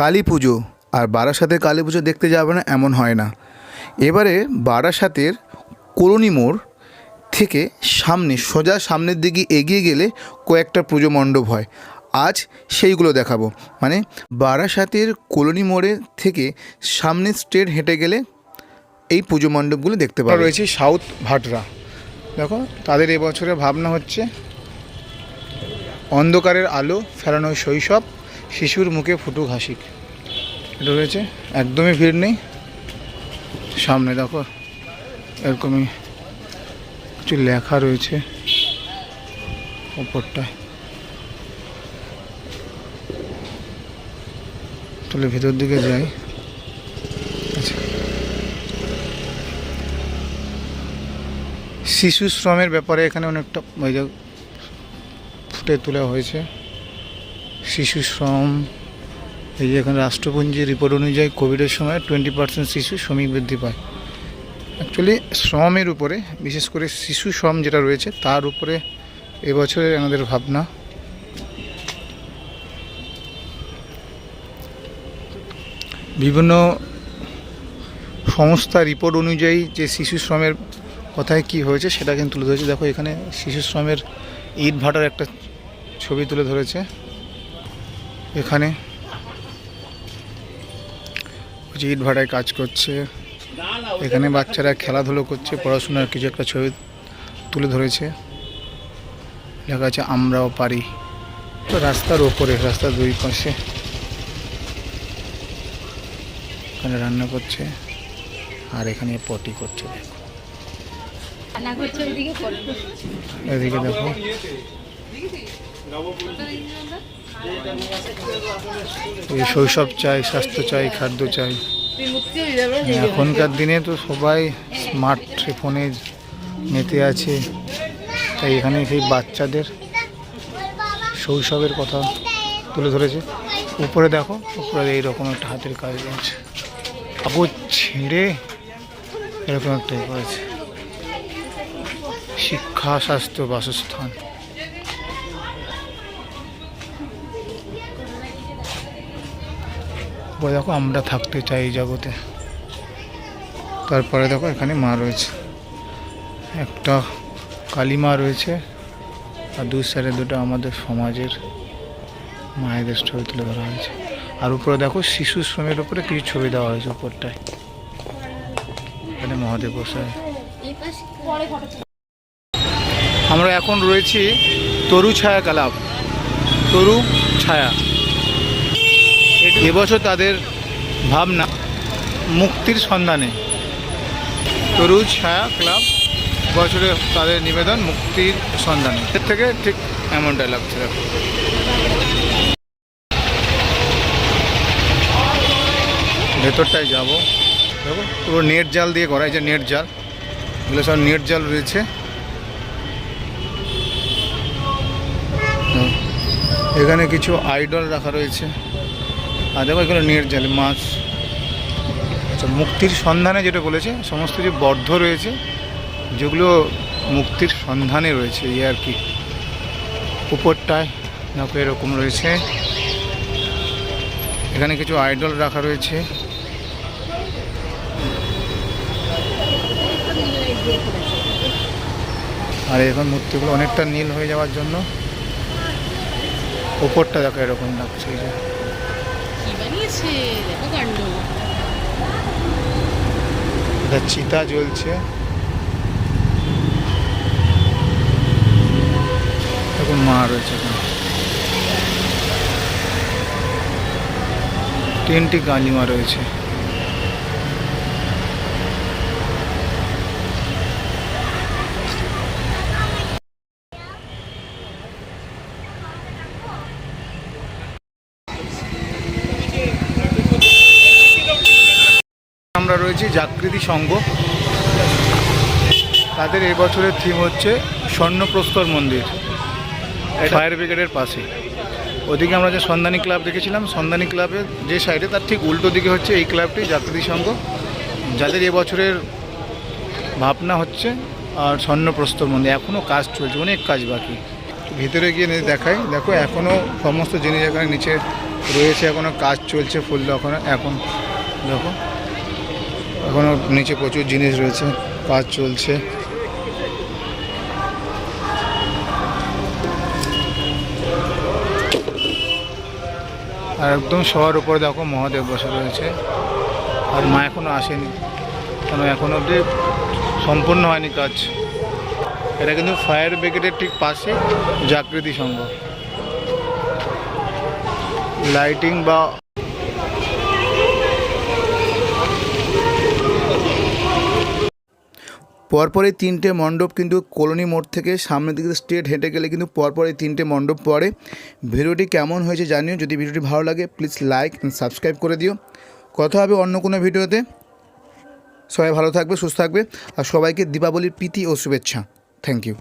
কালী পুজো আর বারাসাতে কালী পুজো দেখতে যাবে না, এমন হয় না। এবারে বারাসাতের কলোনি মোড় থেকে সামনে, সোজা সামনের দিকে এগিয়ে গেলে কয়েকটা পুজো মণ্ডপ হয়। আজ সেইগুলো দেখাবো। মানে বারাসাতের কলোনি মোড়ে থেকে সামনে স্ট্রেট হেঁটে গেলে এই পুজো মণ্ডপগুলো দেখতে পাওয়া রয়েছে সাউথ ভাটরা। দেখো, তাদের এবছরে ভাবনা হচ্ছে অন্ধকারের আলো ফেরানো শৈশব শিশুর মুখে ফুটুক হাসিক এটা রয়েছে, একদমই ভিড় নেই। সামনে দেখো, এরকমই কিছু লেখা রয়েছে ওপরটায় তাহলে ভেতর দিকে যাই। আচ্ছা। শিশু শ্রমের ব্যাপারে এখানে অনেকটা ফুটে তোলা হয়েছে। শিশু শ্রম, এই যে এখানে রাষ্ট্রপুঞ্জির রিপোর্ট অনুযায়ী কোভিডের সময় টোয়েন্টি পার্সেন্ট শিশু শ্রমিক বৃদ্ধি পায়। অ্যাকচুয়ালি শ্রমের উপরে, বিশেষ করে শিশু শ্রম যেটা রয়েছে, তার উপরে এবছরের আমাদের ভাবনা। বিভিন্ন সংস্থা রিপোর্ট অনুযায়ী যে শিশু শ্রমের কথায় কি হয়েছে, সেটা কিন্তু তুলে ধরেছে। দেখো, এখানে শিশু শ্রমের ইট ভাটার একটা ছবি তুলে ধরেছে। এখানে। যে ইট ভাটায় কাজ করছে। এখানে বাচ্চারা খেলাধুলো করছে পড়াশোনার কিছু একটা ছবি তুলে ধরেছে। লেখা আছে আমরাও পারি। তো রাস্তার ওপরে রাস্তার দুই পাশে। এখানে রান্না করছে আর এখানে পটি করছে দেখো। এদিকে দেখো। শৈশব চাই, স্বাস্থ্য চাই, খাদ্য চাই। এখনকার দিনে তো সবাই স্মার্ট ফোনে মেতে আছে। তাই এখানে সেই বাচ্চাদের শৈশবের কথা তুলে ধরেছে। উপরে দেখো, উপরে এইরকম একটা হাতের কাজ রয়েছে কাপড় ছেড়ে এরকম একটা করেছে। শিক্ষা, স্বাস্থ্য, বাসস্থান। বলে দেখো, আমরা থাকতে চাই জগতে। তারপরে দেখো, এখানে মা রয়েছে। একটা কালী মা রয়েছে, আর দু সাইডে দুটো আমাদের সমাজের মায়েদের ছবি তুলে ধরা হয়েছে। আর উপরে দেখো, শিশু শ্রমের উপরে কিছু ছবি দেওয়া হয়েছে উপরটায়। এখানে মহাদেব বসে আমরা এখন রয়েছি তরু ছায়া ক্লাব তরু ছায়া এবছর তাদের ভাবনা মুক্তির সন্ধানে। তরু ছায়া ক্লাব বছরে তাদের নিবেদন মুক্তির সন্ধানে। এর থেকে ঠিক এমনটাই লাগছে ভেতরটায় যাব। দেখো, পুরো নেট জাল দিয়ে করা এই যে নেট জাল। এগুলো সব নেট জাল রয়েছে। এখানে কিছু আইডল রাখা রয়েছে। আর দেখো এগুলো নেট জালে, মাছ। আচ্ছা মুক্তির সন্ধানে যেটা বলেছে, সমস্ত যে বদ্ধ রয়েছে, যেগুলো মুক্তির সন্ধানে রয়েছে, এই আর কি। উপরটায় দেখো এরকম রয়েছে। এখানে কিছু আইডল রাখা রয়েছে। আর এখন মূর্তিগুলো অনেকটা নীল হয়ে যাওয়ার জন্য। ওপরটা দেখো এরকম লাগছে কি বানিয়েছে দেখো কাণ্ড। এটা চিতা জ্বলছে। এখন মা রয়েছে তিনটি কালিমা রয়েছে আমরা রয়েছি জাগৃতি সংঘ। তাদের এই বছরের থিম হচ্ছে স্বর্ণপ্রস্তর মন্দির। ফায়ার ব্রিগেডের পাশে। ওদিকে আমরা যে সন্ধানী ক্লাব দেখেছিলাম সন্ধানী ক্লাবের যে সাইডে তার ঠিক উল্টো দিকে হচ্ছে এই ক্লাবটি জাগৃতি সংঘ। যাদের এবছরের ভাবনা হচ্ছে আর স্বর্ণপ্রস্তর মন্দির। এখনও কাজ চলছে অনেক কাজ বাকি। ভিতরে গিয়ে দেখাই দেখো এখনও সমস্ত জিনিস এখানে নিচে রয়েছে এখনও কাজ চলছে ফুল এখন এখন। দেখো। এখনও নিচে প্রচুর জিনিস রয়েছে, কাজ চলছে। আর একদম সবার উপরে দেখো মহাদেব বসে রয়েছে। আর মা এখনও আসেনি, কেন এখন অবধি সম্পূর্ণ হয়নি কাজ। এটা কিন্তু ফায়ার ব্রিগেডের ঠিক পাশে জাগৃতি সংঘ। লাইটিং বা পরপরই তিনটে মণ্ডপ কিন্তু কলোনি মোড় থেকে সামনের দিকে স্ট্রেট হেঁটে গেলে কিন্তু পরপরই তিনটে মণ্ডপ পড়ে। ভিডিওটি কেমন হয়েছে জানিও। যদি ভিডিওটি ভালো লাগে প্লিজ লাইক অ্যান্ড সাবস্ক্রাইব করে দিও। কথা হবে অন্য কোনো ভিডিওতে। সবাই ভালো থাকবে, সুস্থ থাকবে। আর সবাইকে দীপাবলির প্রীতি ও শুভেচ্ছা। Thank you